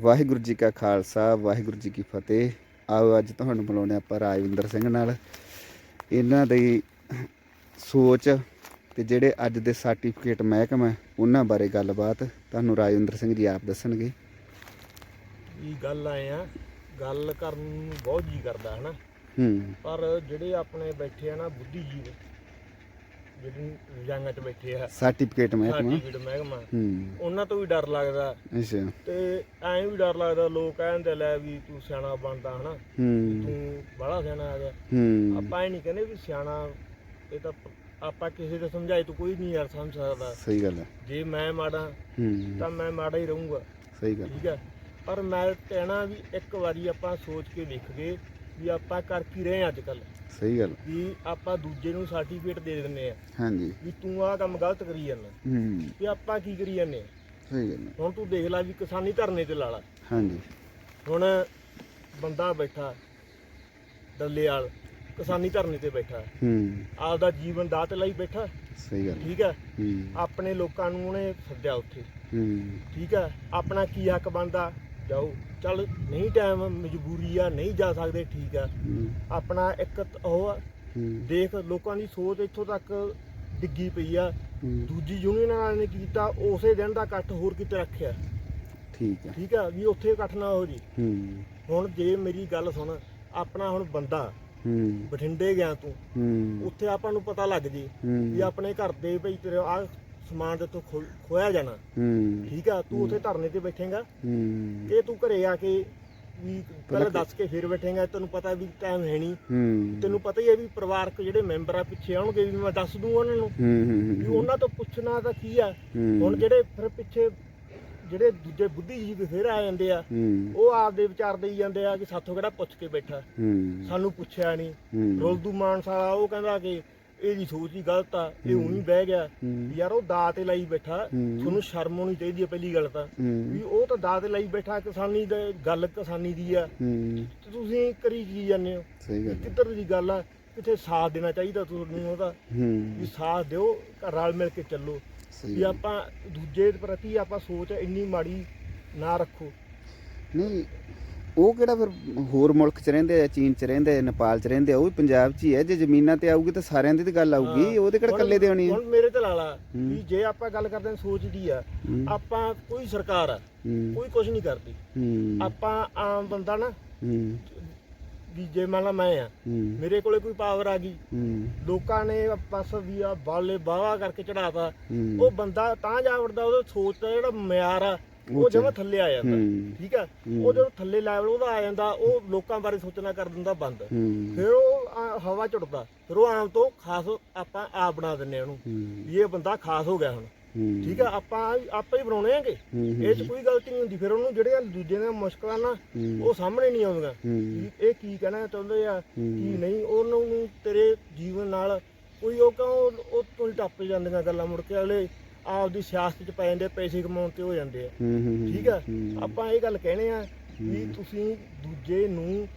ਵਾਹਿਗੁਰੂ ਜੀ ਕਾ ਖਾਲਸਾ ਵਾਹਿਗੁਰੂ ਜੀ ਕੀ ਫਤਿਹ। ਆਓ ਅੱਜ ਤੁਹਾਨੂੰ ਮਿਲਾਉਂਦੇ ਆਪਾਂ ਰਾਜਵਿੰਦਰ ਸਿੰਘ ਨਾਲ। ਇਹਨਾਂ ਦੀ ਸੋਚ ਤੇ ਜਿਹੜੇ ਅੱਜ ਦੇ ਸਰਟੀਫਿਕੇਟ ਮਹਿਕਮਾ ਉਹਨਾਂ ਬਾਰੇ ਗੱਲਬਾਤ ਤੁਹਾਨੂੰ ਰਾਜਵਿੰਦਰ ਸਿੰਘ ਜੀ ਆਪ ਦੱਸਣਗੇ। ਇਹ ਗੱਲ ਆਏ ਆ। ਗੱਲ ਕਰਨ ਨੂੰ ਬਹੁਤ ਜੀ ਕਰਦਾ ਹਨਾ? ਹੂੰ। ਪਰ ਜਿਹੜੇ ਆਪਣੇ ਬੈਠੇ ਆ ਨਾ ਬੁੱਧੀਜੀਵ ਜਿਹੜੇ ਰਜਾਂਗਾਂ 'ਚ ਬੈਠੇ ਆ। ਸਰਟੀਫਿਕੇਟ ਮਹਿਕਮਾ। ਸਰਟੀਫਿਕੇਟ ਮਹਿਕਮਾ। ਹੂੰ। ਉਹਨਾਂ ਤੋਂ ਵੀ ਡਰ ਲੱਗਦਾ। ਅੱਛਾ। ਤੇ ਐਂ ਵੀ ਡਰ ਲੱਗਦਾ ਲੋਕ ਕਹਿੰਦੇ ਲੈ ਵੀ ਤੂੰ ਸਿਆਣਾ ਬਣਦਾ ਹਨਾ। ਹੂੰ। ਤੂੰ ਬੜਾ ਸਿਆਣਾ ਆ ਗਿਆ ਹੂੰ। ਆਪਾਂ ਇਹ ਨਹੀਂ ਕਹਿੰਦੇ ਵੀ ਸਿਆਣਾ ਇਹ ਤਾਂ ਆਪਾਂ ਕਿਸੇ ਦੇ ਸਮਝਾਏ ਤੋਂ ਕੋਈ ਨਹੀਂ ਯਾਰ ਸਮਝ ਸਕਦਾ। ਸਹੀ ਗੱਲ ਹੈ। ਜੇ ਮੈਂ ਮਾੜਾ ਹੂੰ। ਤਾਂ ਮੈਂ ਮਾੜਾ ਹੀ ਰਹੂੰਗਾ। ਸਹੀ ਗੱਲ ਠੀਕ ਹੈ। ਪਰ ਮੈਂ ਕਹਿਣਾ ਵੀ ਇੱਕ ਵਾਰੀ ਆਪਾਂ ਸੋਚ ਕੇ ਦੇਖੀਏ ਵੀ ਆਪਾਂ ਕਰ ਕੀ ਰਹੇ ਹਾਂ ਅੱਜ ਕੱਲ ਸਹੀ ਗੱਲ। ਵੀ ਆਪਾਂ ਦੂਜੇ ਨੂੰ ਸਰਟੀਫਿਕੇਟ ਦੇ ਦਿੰਨੇ ਆ ਹਾਂਜੀ। ਵੀ ਤੂੰ ਆਹ ਕੰਮ ਗਲਤ ਕਰੀ ਜਾਂਦਾ। ਹੂੰ। ਵੀ ਆਪਾਂ ਕੀ ਕਰੀ ਜਾਂਦੇ ਆ ਸਹੀ ਗੱਲ ਹੁਣ ਤੂੰ ਦੇਖ ਲੈ ਵੀ ਕਿਸਾਨੀ ਧਰਨੇ ਤੇ ਲਾ ਲਾ। ਹਾਂਜੀ। ਹੁਣ ਬੰਦਾ ਬੈਠਾ ਡੱਲੇ ਵਾਲ ਕਿਸਾਨੀ ਧਰਨੇ ਤੇ ਬੈਠਾ। ਹੂੰ। ਆਪਦਾ ਜੀਵਨ ਦਾਅ ਤੇ ਲਈ ਬੈਠਾ। ਸਹੀ ਗੱਲ। ਠੀਕ ਹੈ। ਹੂੰ। ਆਪਣੇ ਲੋਕਾਂ ਨੂੰ ਉਹਨੇ ਸੱਦਿਆ ਉੱਥੇ। ਹੂੰ। ਠੀਕ ਹੈ। ਆਪਣਾ ਕੀ ਹੱਕ ਬਣਦਾ? ਜਾਓ ਚੱਲ ਨਹੀਂ ਟਾਈਮ ਮਜਬੂਰੀ ਆ ਨਹੀਂ ਜਾ ਸਕਦੇ ਠੀਕ ਆ। ਆਪਣਾ ਇੱਕ ਉਹ ਆ, ਦੇਖ ਲੋਕਾਂ ਦੀ ਸੋਚ ਇੱਥੋਂ ਤੱਕ ਡਿੱਗੀ ਪਈ ਆ। ਦੂਜੀ ਯੂਨੀਅਨ ਵਾਲਿਆਂ ਨੇ ਕੀ ਕੀਤਾ ਉਸੇ ਦਿਨ ਦਾ ਇਕੱਠ ਹੋਰ ਕਿਤੇ ਰੱਖਿਆ। ਠੀਕ ਹੈ ਠੀਕ ਆ ਵੀ ਉੱਥੇ ਇਕੱਠ ਨਾ ਹੋ ਜੀ। ਹੂੰ। ਹੁਣ ਜੇ ਮੇਰੀ ਗੱਲ ਸੁਣ ਆਪਣਾ ਹੁਣ ਬੰਦਾ ਹੂੰ। ਬਠਿੰਡੇ ਗਿਆ ਤੂੰ ਹੂੰ। ਉੱਥੇ ਆਪਾਂ ਨੂੰ ਪਤਾ ਲੱਗ ਜੇ ਵੀ ਹੂੰ ਆਪਣੇ ਘਰ ਦੇ ਭਈ ਤੇਰੇ ਆ ਸਮਾਨ ਤੇ ਤੋਂ ਖੋਇਆ ਜਾਣਾ। ਹੂੰ। ਠੀਕ ਆ ਤੂੰ ਉੱਥੇ ਧਰਨੇ ਤੇ ਬੈਠੇਗਾ। ਹੂੰ। ਇਹ ਤੂੰ ਘਰੇ ਆ ਕੇ ਵੀ ਪਹਿਲਾਂ ਦੱਸ ਕੇ ਫਿਰ ਬੈਠੇਗਾ ਤੈਨੂੰ ਪਤਾ ਵੀ ਟਾਈਮ ਹੈ ਨਹੀਂ। ਹੂੰ। ਤੈਨੂੰ ਪਤਾ ਹੀ ਹੈ ਵੀ ਪਰਿਵਾਰਕ ਜਿਹੜੇ ਮੈਂਬਰ ਆ ਪਿੱਛੇ ਆਉਣਗੇ ਵੀ ਮੈਂ ਦੱਸ ਦੂੰਗਾ ਉਹਨਾਂ ਨੂੰ। ਹੂੰ ਵੀ ਉਹਨਾਂ ਤੋਂ ਪੁੱਛਣਾ ਤਾਂ ਕੀ ਆ? ਹੁਣ ਜਿਹੜੇ ਫਿਰ ਪਿੱਛੇ ਜਿਹੜੇ ਦੂਜੇ ਬੁੱਧੀਜੀਵੀ ਫਿਰ ਆ ਜਾਂਦੇ ਆ ਉਹ ਆਪਦੇ ਵਿਚਾਰ ਦੇਈ ਜਾਂਦੇ ਆ ਕਿ ਸਾਥੋਂ ਕਿਹੜਾ ਪੁੱਛ ਕੇ ਬੈਠਾ। ਸਾਨੂੰ ਪੁੱਛਿਆ ਨਹੀਂ। ਰੋਲਦੂ ਮਾਨਸਾਲਾ ਉਹ ਕਹਿੰਦਾ ਕਿ ਇਹਦੀ ਸੋਚ ਹੀ ਗਲਤ ਆ। ਇਹ ਉਹੀ ਬਹਿ ਗਿਆ। ਯਾਰ ਉਹ ਦਾਅ ਤੇ ਲਾਈ ਬੈਠਾ। ਤੁਹਾਨੂੰ ਸ਼ਰਮ ਹੋਣੀ ਚਾਹੀਦੀ ਹੈ ਪਹਿਲੀ ਗੱਲ ਤਾਂ। ਵੀ ਉਹ ਤਾਂ ਦਾਅ ਤੇ ਲਾਈ ਬੈਠਾ ਕਿਸਾਨੀ ਦੇ ਗੱਲ ਕਿਸਾਨੀ ਦੀ ਆ। ਤੇ ਤੁਸੀਂ ਕਰੀ ਕੀ ਜਾਂਦੇ ਹੋ। ਕਿੱਧਰ ਦੀ ਗੱਲ ਆ? ਕਿਤੇ ਸਾਥ ਦੇਣਾ ਚਾਹੀਦਾ ਤੁਹਾਨੂੰ ਉਹਦਾ? ਵੀ ਸਾਥ ਦਿਓ ਰਲ ਮਿਲ ਕੇ ਚੱਲੋ। ਵੀ। ਆਪਾਂ ਦੂਜੇ ਪ੍ਰਤੀ ਆਪਾਂ ਸੋਚ ਇੰਨੀ ਮਾੜੀ ਨਾ ਰੱਖੋ। ਨਹੀਂ ਉਹ ਕਿਹੜਾ ਫਿਰ ਹੋਰ ਮੁਲਕ ਚ ਰਹਿੰਦੇ ਆ ਚੀਨ ਚ ਰਹਿੰਦੇ ਆ ਨੇਪਾਲ ਚ ਰਹਿੰਦੇ ਆ ਉਹ ਵੀ ਪੰਜਾਬ ਚ ਹੀ ਹੈ ਜੇ ਜ਼ਮੀਨਾਂ ਤੇ ਆਊਗੀ ਤਾਂ ਸਾਰਿਆਂ ਦੀ ਤਾਂ ਗੱਲ ਆਊਗੀ। ਉਹਦੇ ਕਿਹੜਾ ਇਕੱਲੇ ਦੇ ਆਉਣੀ ਹੈ ਹੁਣ ਮੇਰੇ ਤੇ ਲਾ ਲਾ ਹੂੰ। ਵੀ ਜੇ ਆਪਾਂ ਗੱਲ ਕਰਦੇ ਹਾਂ ਸੋਚ ਦੀ ਆ ਆਪਾਂ ਕੋਈ ਸਰਕਾਰ ਆ ਕੋਈ ਕੁਝ ਨਹੀਂ ਕਰਦੀ। ਆਪਾਂ ਆਮ ਬੰਦਾ ਨਾ ਵੀ ਜੇ ਮੰਨ ਲਾ ਮੈਂ ਆ ਮੇਰੇ ਕੋਲੇ ਕੋਈ ਪਾਵਰ ਆ ਗਈ। ਲੋਕਾਂ ਨੇ ਬਸ ਵੀ ਆ ਬਾਲੇ ਬਾਵਾ ਕਰਕੇ ਚੜਾਤਾ ਉਹ ਬੰਦਾ ਤਾਂ ਜਾ ਵੜਦਾ ਉਹਦਾ ਸੋਚ ਦਾ ਜਿਹੜਾ ਮਿਆਰ ਆ ਉਹ ਜਮਾ ਥੱਲੇ ਆ ਜਾਂਦਾ ਠੀਕ ਆ। ਉਹ ਜਦੋਂ ਥੱਲੇ ਲੈਵਲ ਉਹਦਾ ਆ ਜਾਂਦਾ ਉਹ ਲੋਕਾਂ ਬਾਰੇ ਸੋਚਣਾ ਕਰ ਦਿੰਦਾ ਬੰਦ। ਫਿਰ ਉਹ ਆ, ਹਵਾ ਝੁੱਟਦਾ। ਫਿਰ ਉਹ ਆਮ ਤੋਂ ਖਾਸ ਆਪਾਂ ਆਪ ਬਣਾ ਦਿੰਨੇ ਆ ਉਹਨੂੰ। ਵੀ ਇਹ ਬੰਦਾ ਖਾਸ ਹੋ ਗਿਆ ਹੁਣ। ਠੀਕ ਆ? ਆਪਾਂ ਆਪਾਂ ਹੀ ਬਣਾਉਣੇ ਆਂਗੇ। ਇਹ 'ਚ ਕੋਈ ਗਲਤੀ ਨਹੀਂ ਹੁੰਦੀ। ਫਿਰ ਉਹਨੂੰ ਜਿਹੜੀਆਂ ਦੂਜੇ ਦੀਆਂ ਮੁਸ਼ਕਲਾਂ ਨਾ ਉਹ ਸਾਹਮਣੇ ਨਹੀਂ ਆਉਂਦੀਆਂ। ਵੀ ਇਹ ਕੀ ਕਹਿਣਾ ਚਾਹੁੰਦੇ ਆ। ਕੀ ਨਹੀਂ? ਉਹਨੂੰ ਨੂੰ ਤੇਰੇ ਜੀਵਨ ਨਾਲ ਕੋਈ ਉਹ ਕਿਉਂ ਉਹ ਤੋਂ ਹੀ ਟੱਪ ਜਾਂਦੀਆਂ ਗੱਲਾਂ ਮੁੜ ਕੇ ਅਗਲੇ। ਆਪਦੀ ਸਿਆਸਤ 'ਚ ਪੈ ਜਾਂਦੇ ਪੈਸੇ ਕਮਾਉਣ ਤੇ ਹੋ ਜਾਂਦੇ ਆ। ਹੂੰ, ਹੂੰ, ਠੀਕ ਆ? ਆਪਾਂ ਇਹ ਗੱਲ ਕਹਿੰਦੇ ਆ ਵੀ। ਤੁਸੀਂ ਦੂਜੇ ਨੂੰ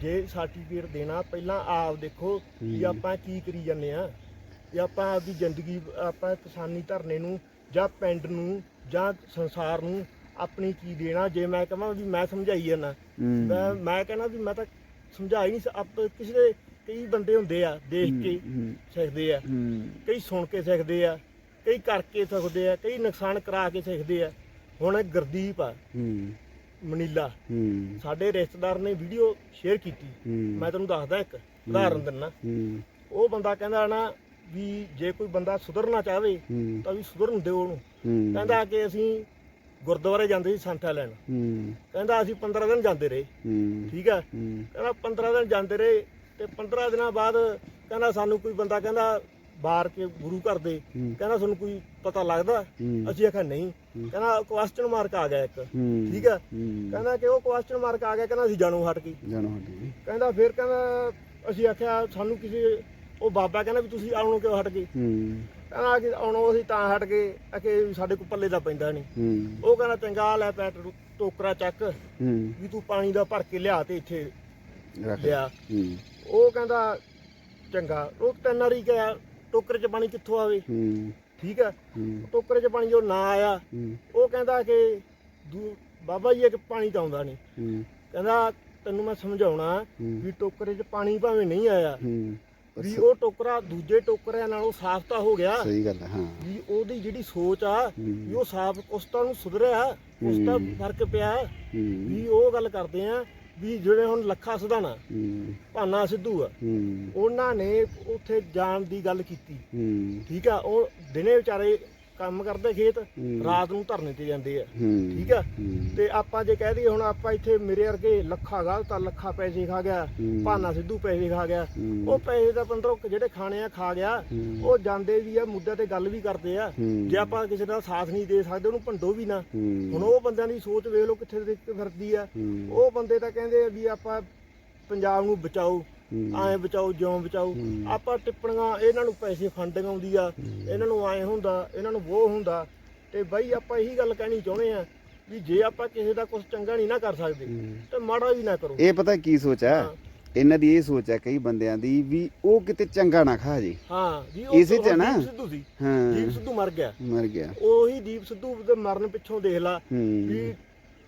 ਜੇ ਸਰਟੀਫਿਕੇਟ ਦੇਣਾ ਪਹਿਲਾਂ ਆਪ ਦੇਖੋ ਹੂੰ। ਆਪਾਂ ਕੀ ਕਰੀ ਜਾਂਦੇ ਆ। ਵੀ ਆਪਾਂ ਆਪਦੀ ਜ਼ਿੰਦਗੀ ਆਪਾਂ ਕਿਸਾਨੀ ਧਰਨੇ ਨੂੰ ਜਾਂ ਪਿੰਡ ਨੂੰ ਜਾਂ ਸੰਸਾਰ ਨੂੰ ਆਪਣੀ ਕੀ ਦੇਣਾ। ਜੇ ਮੈਂ ਕਹਾਂ ਵੀ ਮੈਂ ਸਮਝਾਈ ਜਾਂਦਾ ਮੈਂ ਮੈਂ ਕਹਿੰਦਾ ਵੀ ਮੈਂ ਤਾਂ ਸਮਝਾ ਹੀ ਨਹੀਂ ਆਪ ਕਿਸੇ ਦੇ ਕਈ ਬੰਦੇ ਹੁੰਦੇ ਆ ਦੇਖ ਕੇ ਸਿੱਖਦੇ ਆ। ਕਈ ਸੁਣ ਕੇ ਸਿੱਖਦੇ ਆ। ਕਈ ਕਰਕੇ ਸਿੱਖਦੇ ਆ ਕਈ ਨੁਕਸਾਨ ਕਰਾ ਕੇ ਸਿੱਖਦੇ ਆ। ਹੁਣ ਇਹ ਗੁਰਦੀਪ ਆ ਹੂੰ, ਮਨੀਲਾ। ਹੂੰ, ਸਾਡੇ ਰਿਸ਼ਤੇਦਾਰ ਨੇ ਵੀਡੀਓ ਸ਼ੇਅਰ ਕੀਤੀ। ਹੂੰ, ਮੈਂ ਤੁਹਾਨੂੰ ਦੱਸਦਾ ਇੱਕ ਉਦਾਹਰਨ ਦਿੰਨਾ। ਹੂੰ, ਉਹ ਬੰਦਾ ਕਹਿੰਦਾ ਨਾ ਵੀ ਜੇ ਕੋਈ ਬੰਦਾ ਸੁਧਰਨਾ ਚਾਹਵੇ ਹੂੰ, ਤਾਂ ਵੀ ਸੁਧਰਨ ਦਿਓ ਉਹਨੂੰ। ਹੂੰ, ਕਹਿੰਦਾ ਕਿ ਅਸੀਂ ਗੁਰਦੁਆਰੇ ਜਾਂਦੇ ਸੀ ਸੰਥਾ ਲੈਣ। ਹੂੰ, ਕਹਿੰਦਾ ਅਸੀਂ 15 ਦਿਨ ਜਾਂਦੇ ਰਹੇ। ਹੂੰ, ਠੀਕ ਆ? ਹੂੰ, ਕਹਿੰਦਾ 15 ਦਿਨ ਜਾਂਦੇ ਰਹੇ ਤੇ 15 ਦਿਨਾਂ ਬਾਅਦ ਕਹਿੰਦਾ ਸਾਨੂੰ ਕੋਈ ਬੰਦਾ ਕਹਿੰਦਾ ਬਾਹਰ ਕੇ ਗੁਰੂ ਘਰ ਦੇ ਕਹਿੰਦਾ ਤੁਹਾਨੂੰ ਕੋਈ ਪਤਾ ਲੱਗਦਾ? ਅਸੀਂ ਆਖਿਆ ਨਹੀਂ। ਕਹਿੰਦਾ ਕੁਐਸਚਨ ਮਾਰਕ ਆ ਗਿਆ ਇੱਕ। ਠੀਕ ਆ? ਹੂੰ, ਕਹਿੰਦਾ ਕਿ ਉਹ ਕੁਐਸਚਨ ਮਾਰਕ ਆ ਗਿਆ ਕਹਿੰਦਾ ਅਸੀਂ ਜਾਣੋ ਹਟ ਜਾਣੋ ਹੱਡੀ ਕਹਿੰਦਾ ਫਿਰ ਕਹਿੰਦਾ ਅਸੀਂ ਆਖਿਆ ਸਾਨੂੰ ਕਿਸੇ ਉਹ ਬਾਬਾ ਕਹਿੰਦਾ ਵੀ ਤੁਸੀਂ ਆਉਣੋਂ ਕਿਉਂ ਹਟ ਗਏ? ਕਹਿੰਦਾ ਕਿ ਆਉਣੋਂ ਅਸੀਂ ਤਾਂ ਹਟ ਗਏ ਕਿ ਸਾਡੇ ਕੋਲ ਪੱਲੇ ਦਾ ਪੈਂਦਾ ਨਹੀਂ। ਉਹ ਕਹਿੰਦਾ ਚੰਗਾ ਲੈ ਪੈਟ ਟੋਕਰਾ ਚੱਕ। ਵੀ ਤੂੰ ਪਾਣੀ ਦਾ ਭਰ ਕੇ ਲਿਆ ਤੇ ਇੱਥੇ ਰੱਖ। ਲਿਆ। ਉਹ ਕਹਿੰਦਾ ਚੰਗਾ। ਉਹ ਤਿੰਨ ਵਾਰੀ ਗਿਆ। ਟੋਕਰੇ 'ਚ ਪਾਣੀ ਕਿੱਥੋਂ ਆਵੇ? ਹੂੰ, ਠੀਕ ਆ? ਹੂੰ, ਟੋਕਰੇ 'ਚ ਪਾਣੀ ਜੋ ਨਾ ਆਇਆ ਹੂੰ, ਉਹ ਕਹਿੰਦਾ ਕਿ ਦੂ- ਬਾਬਾ ਜੀ ਇੱਕ ਪਾਣੀ ਤਾਂ ਆਉਂਦਾ ਨਹੀਂ। ਹੂੰ। ਕਹਿੰਦਾ ਤੈਨੂੰ ਮੈਂ ਸਮਝਾਉਣਾ ਹੂੰ। ਵੀ ਟੋਕਰੇ 'ਚ ਪਾਣੀ ਭਾਵੇਂ ਨਹੀਂ ਆਇਆ ਹੂੰ। ਪਰ ਵੀ ਉਹ ਟੋਕਰਾ ਦੂਜੇ ਟੋਕਰਿਆਂ ਨਾਲੋਂ ਸਾਫ਼ ਤਾਂ ਹੋ ਗਿਆ। ਸਹੀ ਗੱਲ ਹੈ, ਹਾਂ। ਵੀ ਉਹਦੀ ਜਿਹੜੀ ਸੋਚ ਆ ਵੀ ਹੂੰ ਉਹ ਸਾਫ਼ ਕੁਛ ਤਾਂ ਨੂੰ ਸੁਧਰਿਆ ਕੁਛ ਤਾਂ ਹੂੰ। ਫ਼ਰਕ ਪਿਆ। ਹੂੰ। ਵੀ ਉਹ ਗੱਲ ਕਰਦੇ ਆ ਵੀ ਜਿਹੜੇ ਹੁਣ ਲੱਖਾ ਸਧਾਣਾ ਹੂੰ। ਭਾਨਾ ਸਿੱਧੂ ਆ ਹੂੰ। ਉਹਨਾਂ ਨੇ ਉੱਥੇ ਜਾਣ ਦੀ ਗੱਲ ਕੀਤੀ। ਹੂੰ। ਠੀਕ ਆ ਉਹ ਦਿਨੇ ਵਿਚਾਰੇ ਕੰਮ ਕਰਦੇ ਖੇਤ। ਰਾਤ ਨੂੰ ਧਰਨੇ ਤੇ ਜਾਂਦੇ ਆ ਠੀਕ ਆ ਤੇ ਆਪਾਂ ਜੇ ਕਹਿ ਦਈਏ ਹੁਣ ਆਪਾਂ ਇੱਥੇ ਮੇਰੇ ਵਰਗੇ ਲੱਖਾ ਗਲਤ ਲੱਖਾ ਪੈਸੇ ਖਾ ਗਿਆ। ਭਾਨਾ ਸਿੱਧੂ ਪੈਸੇ ਖਾ ਗਿਆ। ਉਹ ਪੈਸੇ ਦਾ ਪੰਦਰੋਂ ਜਿਹੜੇ ਖਾਣੇ ਆ ਖਾ ਗਿਆ। ਉਹ ਜਾਂਦੇ ਵੀ ਆ ਮੁੱਦੇ ਤੇ ਗੱਲ ਵੀ ਕਰਦੇ ਆ। ਜੇ ਆਪਾਂ ਕਿਸੇ ਦਾ ਸਾਥ ਨਹੀਂ ਦੇ ਸਕਦੇ ਉਹਨੂੰ ਭੰਡੋ ਵੀ ਨਾ ਹੁਣ ਉਹ ਬੰਦਿਆਂ ਦੀ ਸੋਚ ਵੇਖ ਲਓ ਕਿੱਥੇ ਫਿਰਦੀ ਆ। ਉਹ ਬੰਦੇ ਤਾਂ ਕਹਿੰਦੇ ਆ ਵੀ ਆਪਾਂ ਪੰਜਾਬ ਨੂੰ ਬਚਾਓ ਐਂ ਬਚਾਓ ਜਿਉਂ ਬਚਾਓ। ਆਪਾਂ ਟਿੱਪਣੀਆਂ ਇਹਨਾਂ ਨੂੰ ਪੈਸੇ ਫੰਡਿੰਗ ਆਉਂਦੀ ਆ। ਇਹਨਾਂ ਨੂੰ ਐਂ ਹੁੰਦਾ ਇਹਨਾਂ ਨੂੰ ਉਹ ਹੁੰਦਾ। ਤੇ ਬਾਈ ਆਪਾਂ ਇਹੀ ਗੱਲ ਕਹਿਣੀ ਚਾਹੁੰਦੇ ਆ ਵੀ ਜੇ ਆਪਾਂ ਕਿਸੇ ਦਾ ਕੁਝ ਚੰਗਾ ਨਹੀਂ ਨਾ ਕਰ ਸਕਦੇ। ਤੇ ਮਾੜਾ ਵੀ ਨਾ ਕਰੋ। ਇਹ ਪਤਾ ਕੀ ਸੋਚ ਹਾਂ। ਇਹਨਾਂ ਦੀ ਇਹ ਸੋਚ ਹੈ ਕਈ ਬੰਦਿਆਂ ਦੀ ਵੀ ਉਹ ਕਿਤੇ ਚੰਗਾ ਨਾ ਖਾ ਜੇ। ਹਾਂ ਜੀ ਇਸੇ 'ਚ ਨਾ? ਸਿੱਧੂ ਸੀ। ਹਾਂ। ਦੀਪ ਸਿੱਧੂ ਮਰ ਗਿਆ। ਮਰ ਗਿਆ। ਉਹੀ ਦੀਪ ਸਿੱਧੂ ਦੇ ਮਰਨ ਪਿੱਛੋਂ ਦੇਖ ਲਾ ਵੀ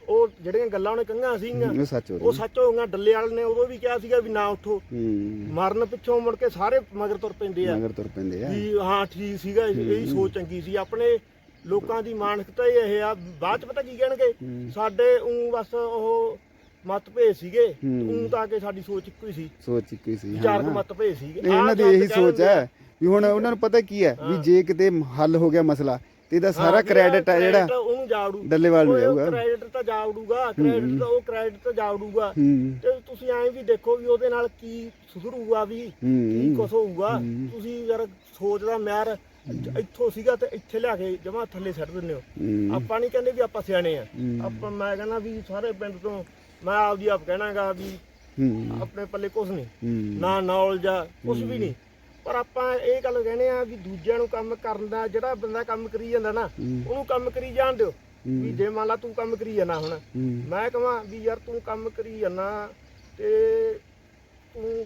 ਉਹ ਜਿਹੜੀਆਂ ਗੱਲਾਂ ਉਹਨੇ ਕਹੀਆਂ ਸੀਗੀਆਂ ਉਹ ਸੱਚ ਹੋ ਉਹ ਰਿਹਾ ਸੱਚ ਹੋ ਗਈਆਂ ਡੱਲੇ ਵਾਲੇ ਨੇ ਉਦੋਂ ਵੀ ਕਿਹਾ ਸੀਗਾ ਵੀ ਨਾ ਉੱਠੋ। ਹੂੰ। ਮਰਨ ਪਿੱਛੋਂ ਮੁੜ ਕੇ ਸਾਰੇ ਮਗਰ ਤੁਰ ਪੈਂਦੇ ਆ। ਮਗਰ ਤੁਰ ਪੈਂਦੇ ਆ। ਵੀ ਹਾਂ ਠੀਕ ਸੀਗਾ ਇਹ- ਇਹੀ ਸੋਚ ਚੰਗੀ ਸੀ। ਆਪਣੇ ਲੋਕਾਂ ਦੀ ਮਾਨਸਿਕਤਾ ਹੀ ਇਹ ਆ। ਬਾਅਦ ਚ ਪਤਾ ਕੀ ਕਹਿਣਗੇ। ਸਾਡੇ ਉਂ ਬਸ ਉਹ ਮਤਭੇਦ ਸੀਗੇ। ਹੂੰ। ਉਂ ਤਾਂ ਕਿ ਸਾਡੀ ਸੋਚ ਇੱਕੋ ਹੀ ਸੀ। ਸੋਚ ਇੱਕੋ ਹੀ ਸੀ ਵਿਚਾਰਕ ਹਾਂ। ਮਤਭੇਦ ਸੀਗੇ। ਨਹੀਂ, ਇਹਨਾਂ ਦੀ ਗੱਲ ਇਹੀ ਸੋਚ। ਹੈ ਵੀ ਹੁਣ ਉਹਨਾਂ ਨੂੰ ਪਤਾ ਕੀ ਹੈ ਵੀ ਹਾਂ। ਜੇ ਕਿਤੇ ਹੱਲ ਹੋ ਗਿਆ ਮਸਲਾ ਤੇ ਇਹਦਾ ਸਾਰਾ ਕ੍ਰੈਡਿਟ ਹੈ ਜਿਹੜਾ ਉਹਨੂੰ ਜਾੜੂ ਡੱਲੇਵਾਲ ਨੂੰ ਜਾਊਗਾ। ਕ੍ਰੈਡਿਟ ਤਾਂ ਜਾੜੂਗਾ ਕ੍ਰੈਡਿਟ ਤਾਂ ਉਹ ਕ੍ਰੈਡਿਟ ਤਾਂ ਜਾੜੂਗਾ ਹੂੰ। ਤੇ ਤੁਸੀਂ ਐਂ ਵੀ ਦੇਖੋ ਵੀ ਉਹਦੇ ਨਾਲ ਕੀ ਸੁਧਰੂਗਾ ਵੀ ਕੀ ਕੁਛ ਹੋਊਗਾ। ਤੁਸੀਂ ਯਾਰ ਸੋਚ ਦਾ ਮਿਆਰ ਇੱਥੋਂ ਸੀਗਾ ਤੇ ਇੱਥੇ ਲਿਆ ਕੇ ਜਮਾ ਥੱਲੇ ਸੱਟ ਦਿੰਦੇ ਹੋ। ਆਪਾਂ ਨਹੀਂ ਕਹਿੰਦੇ ਵੀ ਆਪਾਂ ਸਿਆਣੇ ਆ। ਆਪਾਂ ਮੈਂ ਕਹਿੰਦਾ ਵੀ ਸਾਰੇ ਪਿੰਡ ਤੋਂ ਮੈਂ ਆਪਦੀ ਆਪ ਕਹਿਣਾਗਾ ਵੀ ਆਪਣੇ ਪੱਲੇ ਕੁਝ ਨਹੀਂ ਨਾ ਨੌਲੇਜ ਆ ਕੁਝ ਵੀ ਨਹੀਂ ਪਰ ਆਪਾਂ ਇਹ ਗੱਲ ਕਹਿੰਦੇ ਆ ਵੀ ਦੂਜਿਆਂ ਨੂੰ ਕੰਮ ਕਰਨ ਦਾ ਜਿਹੜਾ ਬੰਦਾ ਕੰਮ ਕਰੀ ਜਾਂਦਾ ਨਾ। ਉਹਨੂੰ ਕੰਮ ਕਰੀ ਜਾਣ ਦਿਓ। ਵੀ ਜੇ ਮੰਨ ਲਾ ਤੂੰ ਕੰਮ ਕਰੀ ਜਾਣਾ ਹੁਣ ਮੈਂ ਕਹਾਂ ਵੀ ਯਾਰ ਤੂੰ ਕੰਮ ਕਰੀ ਜਾਣਾ ਤੇ ਤੂੰ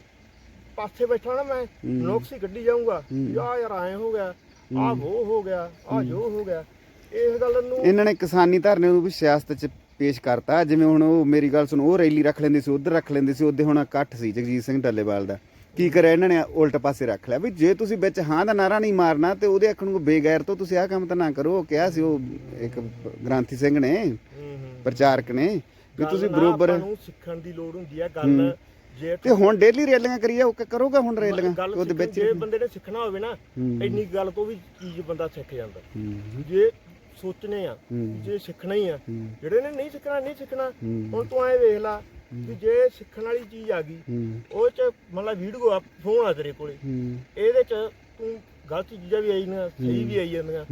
ਪਾਸੇ ਬੈਠਾ ਨਾ ਮੈਂ। ਨੋਕਸੀ ਗੱਡੀ ਜਾਊਂਗਾ। ਆ ਯਾਰ ਐ ਹੋ ਗਿਆ ਆ ਉਹ ਹੋ ਗਿਆ ਆ ਜੋ ਹੋ ਗਿਆ ਇਸ ਗੱਲ ਨੂੰ ਇਹਨਾਂ ਨੇ ਕਿਸਾਨੀ ਧਰਨੇ ਨੂੰ ਵੀ ਸਿਆਸਤ 'ਚ ਪੇਸ਼ ਕਰਤਾ ਜਿਵੇਂ ਹੁਣ ਉਹ ਮੇਰੀ ਗੱਲ ਸੁਣ ਉਹ ਰੈਲੀ ਰੱਖ ਲੈਂਦੇ ਸੀ ਉਧਰ ਰੱਖ ਲੈਂਦੇ ਸੀ ਉਹਦੇ ਹੁਣ ਇਕੱਠ ਸੀ ਜਗਜੀਤ ਸਿੰਘ ਡੱਲੇਵਾਲ ਦਾ ਕੀ ਕਰਿਆ ਇਹਨਾਂ ਨੇ? ਉਲਟ ਪਾਸੇ ਰੱਖ ਲਿਆ ਵੀ ਜੇ ਤੁਸੀਂ ਵਿੱਚ ਹਾਂ ਦਾ ਨਾਰਾ ਨਹੀਂ ਮਾਰਨਾ ਤੇ ਉਹਦੇ ਅੱਖ ਨੂੰ ਬੇਗੈਰ ਤੋਂ ਤੁਸੀਂ ਆਹ ਕੰਮ ਤਾਂ ਨਾ ਕਰੋ। ਉਹ ਕਿਹਾ ਸੀ ਉਹ ਇੱਕ ਗ੍ਰਾਂਥੀ ਸਿੰਘ ਨੇ ਹੂੰ ਹੂੰ। ਪ੍ਰਚਾਰਕ ਨੇ ਵੀ ਤੁਸੀਂ ਬਰੋਬਰ ਨੂੰ ਸਿੱਖਣ ਦੀ ਲੋੜ ਹੁੰਦੀ ਆ ਗੱਲ ਜੇ ਤੇ ਹੁਣ ਡੇਲੀ ਰੈਲੀਆਂ ਕਰੀਏ ਉਹ ਕਰੋਗਾ ਹੁਣ ਰੈਲੀਆਂ? ਉਹਦੇ ਵਿੱਚ? ਜੇ ਬੰਦੇ ਨੇ ਸਿੱਖਣਾ ਹੋਵੇ ਨਾ ਹੂੰ। ਇੰਨੀ ਗੱਲ ਤੋਂ ਵੀ ਚੀਜ਼ ਬੰਦਾ ਸਿੱਖ ਜਾਂਦਾ। ਹੂੰ। ਜੇ ਸੋਚਨੇ ਆ ਹੂੰ। ਜੇ ਸਿੱਖਣਾ ਹੀ ਆ ਹੂੰ। ਜਿਹੜੇ ਨੇ ਨਹੀਂ ਸਿੱਖਣਾ ਨਹੀਂ ਸਿੱਖਣਾ ਹੂੰ। ਹੁਣ ਤੂੰ ਐ ਵੇਖ ਲਾ ਕਿ ਜੇ ਸਿੱਖਣ ਵਾਲੀ ਚੀਜ਼ ਆ ਗਈ ਉਹ ਚ ਮਤਲਬ ਵੀਡੀਓ ਆ ਫੋਨ ਆ ਤੇਰੇ ਕੋਲੇ। ਇਹਦੇ ਚ ਤੂੰ ਗਲਤ ਚੀਜ਼ਾਂ ਵੀ ਆਈ ਨੇ ਸਹੀ ਵੀ ਆਈ ਜਾਂਦੀਆਂ।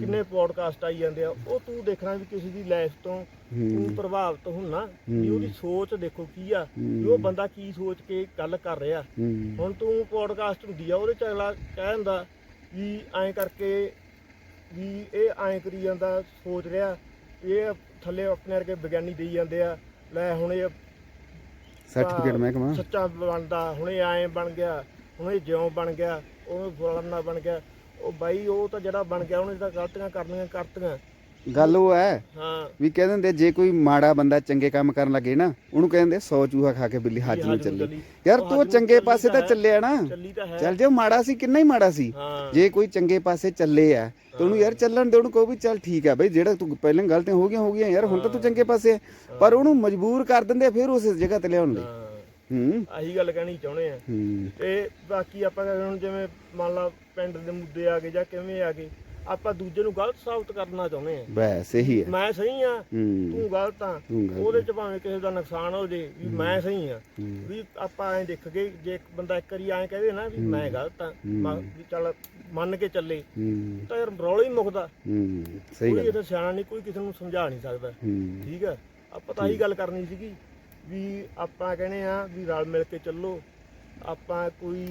ਕਿੰਨੇ ਪੋਡਕਾਸਟ ਆਈ ਜਾਂਦੇ ਆ ਉਹ ਤੂੰ ਦੇਖਣਾ ਵੀ ਕਿਸੇ ਦੀ ਲਾਈਫ ਤੋਂ ਤੂੰ ਪ੍ਰਭਾਵਿਤ ਹੁੰਨਾ ਵੀ ਉਹਦੀ ਸੋਚ ਦੇਖੋ ਕੀ ਆ ਵੀ ਉਹ ਬੰਦਾ ਕੀ ਸੋਚ ਕੇ ਗੱਲ ਕਰ ਰਿਹਾ। ਹੁਣ ਤੂੰ ਪੋਡਕਾਸਟ ਹੁੰਦੀ ਆ ਉਹਦੇ ਚ ਅਗਲਾ ਕਹਿ ਦਿੰਦਾ ਵੀ ਐਂ ਕਰਕੇ ਵੀ ਇਹ ਐਂ ਕਰੀ ਜਾਂਦਾ ਸੋਚ ਰਿਹਾ ਇਹ ਥੱਲੇ ਆਪਣੇ ਵਰਗੇ ਵਿਗਿਆਨੀ ਦੇਈ ਜਾਂਦੇ ਆ ਲੈ ਹੁਣ ਇਹ ਸਰਟੀਫਿਕੇਟ ਮੈਂ ਕਹਾਂ ਸੱਚਾ ਬਣਦਾ ਹੁਣ ਐਂ ਬਣ ਗਿਆ ਹੁਣ ਜਿਉਂ ਬਣ ਗਿਆ ਉਹ ਫਲਾਨਾ ਬਣ ਗਿਆ। ਉਹ ਬਾਈ ਉਹ ਤਾਂ ਜਿਹੜਾ ਬਣ ਗਿਆ ਉਹਨੇ ਤਾਂ ਗਲਤੀਆਂ ਕਰਨੀਆਂ ਕਰਤੀਆਂ। ਗੱਲ ਉਹ ਹੈ ਹਾਂ। ਵੀ ਕਹਿ ਦਿੰਦੇ ਜੇ ਕੋਈ ਮਾੜਾ ਬੰਦਾ ਚੰਗੇ ਕੰਮ ਕਰਨ ਲੱਗੇ ਨਾ ਉਹਨੂੰ ਕਹਿੰਦੇ 100 ਚੂਹਾ ਖਾ ਕੇ ਬਿੱਲੀ ਹੱਜ ਨੂੰ ਚੱਲੀ। ਯਾਰ ਤੂੰ ਚੰਗੇ ਪਾਸੇ ਤਾਂ। ਚੱਲਿਆ ਨਾ। ਚੱਲੀ ਜੇ ਮਾੜਾ ਸੀ ਕਿੰਨਾ ਹੀ ਮਾੜਾ ਸੀ। ਜੇ ਕੋਈ ਚੰਗੇ ਪਾਸੇ ਚੱਲੇ ਆ ਤੇ ਉਹਨੂੰ ਯਾਰ ਚੱਲਣ ਦੇ ਉਹਨੂੰ ਕਹੋ ਵੀ ਚੱਲ ਠੀਕ ਆ ਬਈ ਜਿਹੜਾ ਤੂੰ ਪਹਿਲਾਂ ਗਲਤੀਆਂ ਹੋ ਗਈਆਂ ਹੋ ਗਈਆਂ ਯਾਰ ਹੁਣ ਤਾਂ ਤੂੰ ਚੰਗੇ ਪਾਸੇ ਆ। ਪਰ ਉਹਨੂੰ ਮਜਬੂਰ ਕਰ ਦਿੰਦੇ ਫਿਰ ਉਸ ਜਗ੍ਹਾ ਤੇ ਲਿਆਉਣ ਲਈ। ਹਾਂ। ਆਹੀ ਗੱਲ ਕਹਿਣੀ ਚਾਹੁੰਦੇ ਆ। ਤੇ ਬਾਕੀ ਆਪਾਂ ਕਹਿੰਦੇ ਹੁਣ ਜਿਵੇਂ ਮੰਨ ਲਾ ਪਿੰਡ ਦੇ ਮੁੱਦੇ ਆ ਗਏ ਜਾਂ ਕਿਵੇਂ ਆ ਗਏ ਆਪਾਂ ਦੂਜੇ ਨੂੰ ਗਲਤ ਸਾਬਤ ਕਰਨਾ ਚਾਹੁੰਦੇ ਆ। ਬਸ ਇਹੀ ਹੈ ਮੈਂ ਸਹੀ ਆ ਤੂੰ ਗਲਤ ਆ। ਉਹਦੇ ਚ ਭਾਵੇਂ ਕਿਸੇ ਦਾ ਨੁਕਸਾਨ ਹੋ ਜੇ ਵੀ ਮੈਂ ਸਹੀ ਆ। ਵੀ ਆਪਾਂ ਐਂ ਦੇਖ ਕੇ ਜੇ ਇੱਕ ਬੰਦਾ ਇੱਕ ਵਾਰੀ ਐਂ ਕਹਦੇ ਨਾ ਵੀ ਮੈਂ ਗਲਤ ਆ ਵੀ ਚੱਲ ਮੰਨ ਕੇ ਚੱਲੇ। ਤਾਂ ਯਾਰ ਰੌਲਾ ਹੀ ਮੁੱਕਦਾ। ਸਹੀ ਕੋਈ ਗੱਲ ਇਹਦਾ ਸਿਆਣਾ ਨਹੀਂ ਕੋਈ ਕਿਸੇ ਨੂੰ ਸਮਝਾ ਨਹੀਂ ਸਕਦਾ। ਠੀਕ ਆ? ਆਪਾਂ ਤਾਂ ਇਹੀ ਗੱਲ ਕਰਨੀ ਸੀਗੀ ਵੀ ਆਪਾਂ ਕਹਿੰਦੇ ਆ ਵੀ ਰਲ ਮਿਲ ਕੇ ਚੱਲੋ। ਆਪਾਂ ਕੋਈ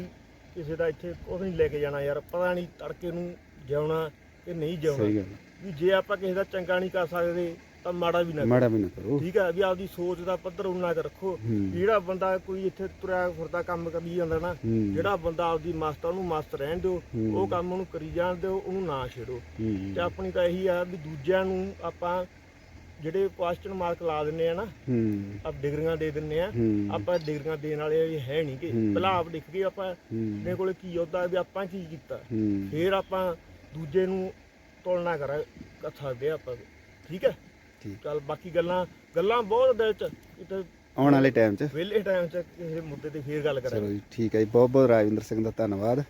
ਕਿਸੇ ਦਾ ਇੱਥੇ ਕੁਛ ਨਹੀਂ ਲੈ ਕੇ ਜਾਣਾ ਯਾਰ ਪਤਾ ਨਹੀਂ ਤੜਕੇ ਨੂੰ ਜਿਉਣਾ ਕਿ ਨਹੀਂ ਜਿਉਣਾ ਸਹੀ ਗੱਲ ਵੀ ਜੇ ਆਪਾਂ ਕਿਸੇ ਦਾ ਚੰਗਾ ਨਹੀਂ ਕਰ ਸਕਦੇ ਤਾਂ ਮਾੜਾ ਵੀ ਨਾ ਕਰੋ। ਮਾੜਾ ਵੀ ਨਾ ਕਰੋ। ਠੀਕ ਆ ਵੀ ਆਪਦੀ ਸੋਚ ਦਾ ਪੱਧਰ ਉਨਾ ਕੁ ਰੱਖੋ। ਹੂੰ। ਜਿਹੜਾ ਬੰਦਾ ਕੋਈ ਇੱਥੇ ਤੁਰਿਆ ਫਿਰਦਾ ਕੰਮ ਕਰੀ ਜਾਂਦਾ ਨਾ ਹੂੰ। ਜਿਹੜਾ ਬੰਦਾ ਆਪਦੀ ਮਸਤ ਆ, ਉਹਨੂੰ ਮਸਤ ਰਹਿਣ ਦਿਓ ਹੂੰ। ਉਹ ਕੰਮ ਉਹਨੂੰ ਕਰੀ ਜਾਣ ਦਿਓ ਉਹਨੂੰ ਨਾ ਛੇੜੋ। ਹੂੰ। ਤੇ ਆਪਣੀ ਤਾਂ ਇਹੀ ਆ ਵੀ ਦੂਜਿਆਂ ਨੂੰ ਆਪਾਂ ਜਿਹੜੇ ਕੁਐਸਚਨ ਮਾਰਕ ਲਾ ਦਿੰਨੇ ਆ ਨਾ ਹੂੰ। ਆਪ ਡਿਗਰੀਆਂ ਦੇ ਦਿੰਨੇ ਆ ਹੂੰ। ਆਪਾਂ ਡਿਗਰੀਆਂ ਦੇਣ ਵਾਲੇ ਵੀ ਹੈ ਨਹੀਂ ਕਿ ਹੂੰ। ਆਪ ਲਿਖ ਕੇ ਆਪਾਂ ਹੂੰ। ਮੇਰੇ ਕੋਲੇ ਕੀ ਹੁੰਦਾ ਵੀ ਆਪਾਂ ਕੀ ਕੀਤਾ। ਹੂੰ। ਫਿਰ ਆਪਾਂ ਦੂਜੇ ਨੂੰ ਤੁਲਨਾ ਕਰ ਕਰ ਸਕਦੇ ਆ ਆਪਾਂ। ਠੀਕ ਹੈ? ਠੀਕ। ਚੱਲ ਬਾਕੀ ਗੱਲਾਂ ਗੱਲਾਂ ਬਹੁਤ ਦਿਲ ਚ ਕਿਤੇ ਆਉਣ ਵਾਲੇ ਟਾਈਮ 'ਚ। ਵਿਹਲੇ ਟਾਈਮ ਚ ਕਿਸੇ ਮੁੱਦੇ ਤੇ ਫੇਰ ਗੱਲ ਚਲੋ ਕਰਾਂਗੇ। ਜੀ ਠੀਕ ਹੈ ਜੀ। ਬਹੁਤ ਬਹੁਤ ਰਾਜਵਿੰਦਰ ਸਿੰਘ ਦਾ ਧੰਨਵਾਦ।